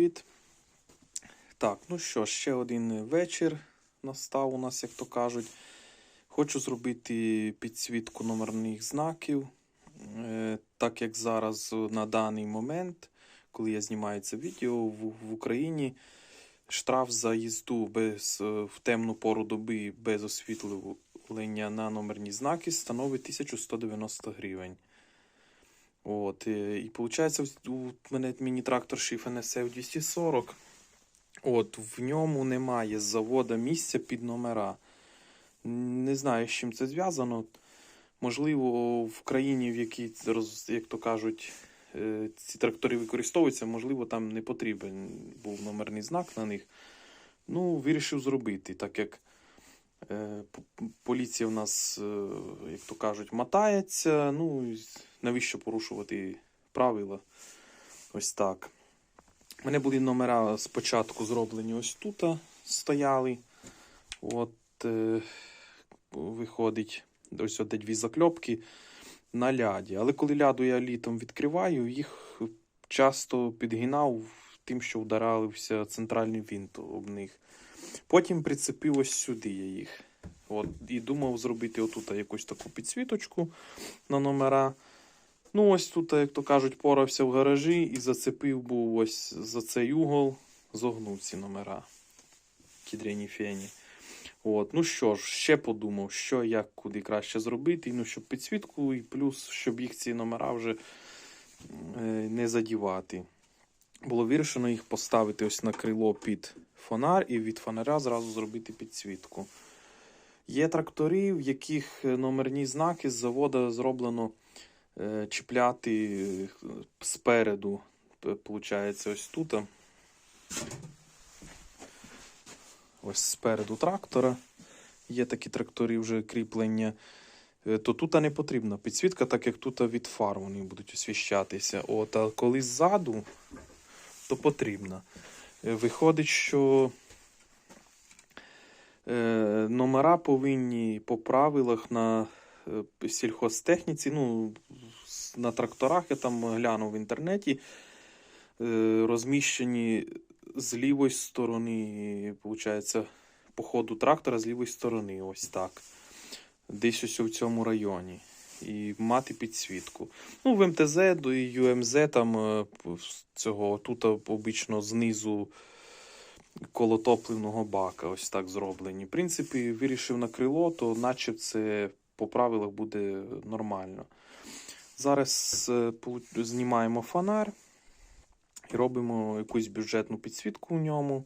привіт. Так, ну що, ще один вечір настав у нас, як то кажуть. Хочу зробити підсвітку номерних знаків. Е, Так як зараз на даний момент, коли я знімаю це відео в, Україні, штраф за їзду без, е, в темну пору доби без освітлення на номерні знаки становить 1190 гривень. От, е, і виходить, у мене міні-трактор Schiff NSF 240. От, в ньому немає з завода місця під номера. Не знаю, з чим це зв'язано. Можливо, в країні, в якій, як то кажуть, е, ці трактори використовуються, можливо, там не потрібен був номерний знак на них. Ну, вирішив зробити, так як поліція в нас, е, як то кажуть, мотається. Ну, навіщо порушувати правила? Ось так. У мене були номера спочатку зроблені ось тут стояли. От е, виходить ось де дві закльопки на ляді. Але коли ляду я літом відкриваю, їх часто підгинав тим, що вдарався центральний винт об них. Потім прицепив ось сюди я їх. От, і думав зробити отут якусь таку підсвіточку на номера. Ну, ось тут, як то кажуть, порався в гаражі і зацепив був ось за цей угол, зогнув ці номера. Кідряні фені. От, ну що ж, ще подумав, що як куди краще зробити. Ну, щоб підсвітку, і плюс, щоб їх ці номера вже е, не задівати. Було вирішено їх поставити ось на крило під фонар і від фонаря зразу зробити підсвітку. Є трактори, в яких номерні знаки з завода зроблено е, чіпляти е, спереду. Получається, ось тут. Ось спереду трактора. Є такі трактори вже кріплення. Е, То тут не потрібна підсвітка, так як тут від фар вони будуть освіщатися. От, а коли ззаду, то потрібна. Е, Виходить, що е, номера повинні по правилах на е, сільхозтехніці, ну, на тракторах, я там глянув в інтернеті, розміщені з лівої сторони, виходить, по ходу трактора з лівої сторони, ось так. Десь ось у цьому районі. І мати підсвітку. Ну, в МТЗ до ЮМЗ там е, цього тут обично знизу коло топливного бака, ось так зроблені. В принципі, вирішив на крило, то наче це по правилах буде нормально. Зараз е, знімаємо фонар і робимо якусь бюджетну підсвітку в ньому.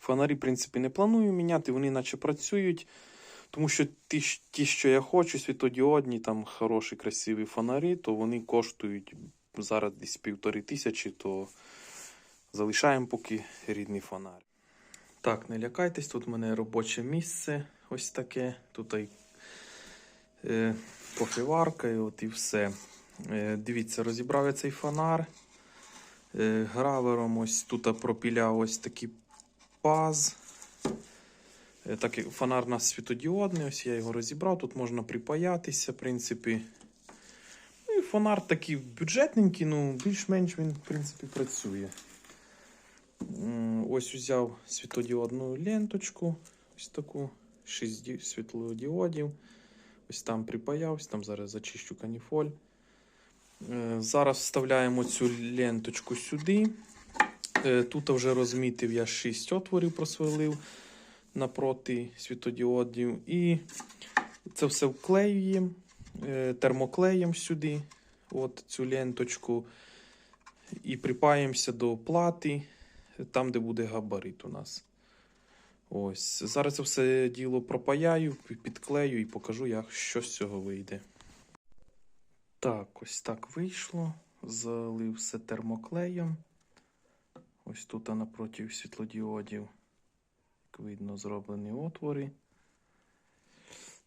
Фонарі, в принципі, не планую міняти, вони наче працюють. Тому що ті, ті, що я хочу, світодіодні, там хороші, красиві фонарі, то вони коштують зараз десь півтори тисячі, то залишаємо поки рідний фонар. Так, не лякайтесь, тут в мене робоче місце ось таке. Тут і, е, кофеварка і от і все. Е, дивіться, розібрав я цей фонар. Е, гравером ось тут пропіляв ось такий паз. Е, Так фонар у нас світодіодний, ось я його розібрав. Тут можна припаятися, в принципі. Ну і фонар такий бюджетненький, ну більш-менш він, в принципі, працює. Ось взяв світодіодну ленточку, ось таку, 6 світлодіодів. Ось там припаявся, там зараз зачищу каніфоль. Е, Зараз вставляємо цю ленточку сюди. Е, Тут вже розмітив я 6 отворів, просверлив напроти світодіодів. І це все вклеюємо е, термоклеєм сюди, от цю ленточку. І припаємося до плати, там, де буде габарит у нас. Ось. Зараз це все діло пропаяю, підклею і покажу, як що з цього вийде. Так, ось так вийшло. Залив все термоклеєм. Ось тут напроти світлодіодів. Видно, зроблені отвори.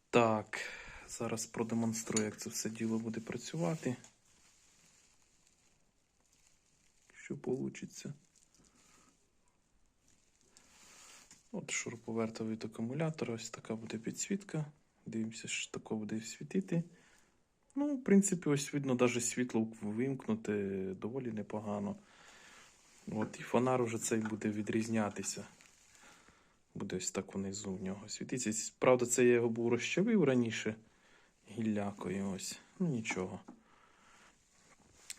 Так, зараз продемонструю, як це все діло буде працювати. Що вийде. От шуруповертовий від акумулятора, ось така буде підсвітка. Дивимося, що тако буде світити. Ну, в принципі, ось видно, навіть світло вимкнути доволі непогано. От і фонар уже цей буде відрізнятися. Буде ось так внизу в нього світитися. Правда, це я його був розчавив раніше гіллякою ось. Ну нічого.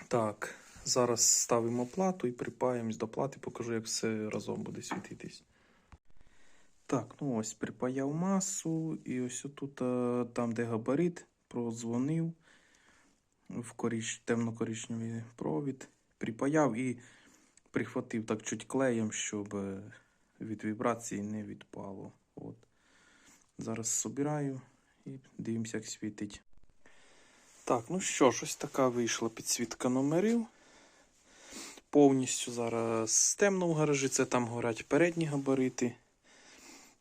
Так, зараз ставимо плату і припаємось до плати, покажу, як все разом буде світитись. Так, ну ось припаяв масу, і ось отут, е, там, де габарит, продзвонив в коріч... темно-коричневий провід, припаяв і прихватив так чуть клеєм, щоб е, від вібрації не відпало. От. Зараз собираю і дивимося, як світить. Так, ну що ж, ось така вийшла підсвітка номерів. Повністю зараз темно в гаражі, це там горять передні габарити.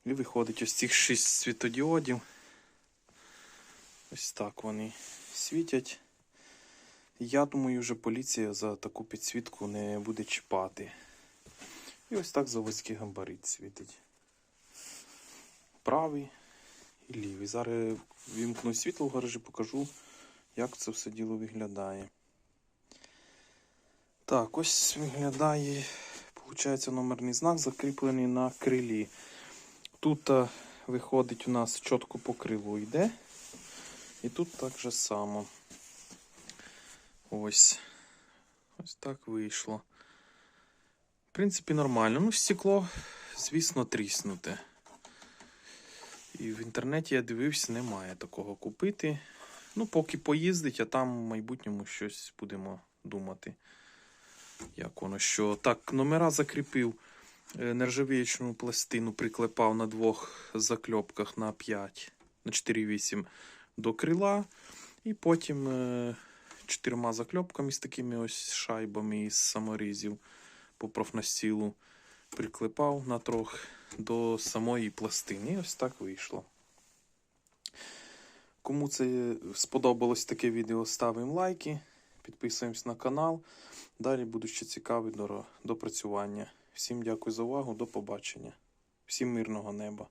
І виходить ось цих 6 світодіодів. Ось так вони світять. Я думаю, вже поліція за таку підсвітку не буде чіпати. І ось так заводський габарит світить. Правий і лівий. Зараз вімкну світло в гаражі, покажу, як це все діло виглядає. Так, ось виглядає, виходить, номерний знак закріплений на крилі. Тут виходить у нас чітко по криву йде. І тут так же само. Ось. Ось так вийшло. В принципі, нормально. Ну, стекло, звісно, тріснуте. І в інтернеті я дивився, немає такого купити. Ну, поки поїздить, а там в майбутньому щось будемо думати. Як воно що. Так, номера закріпив. Е, Нержавіючну пластину приклепав на двох закльопках на 5, на 4,8 до крила. І потім е, чотирма закльопками з такими ось шайбами із саморізів по профнастілу приклепав на трох до самої пластини. І ось так вийшло. Кому це сподобалось таке відео, ставимо лайки, підписуємось на канал. Далі будуть ще цікаві доро- допрацювання. Всім дякую за увагу, до побачення. Всім мирного неба.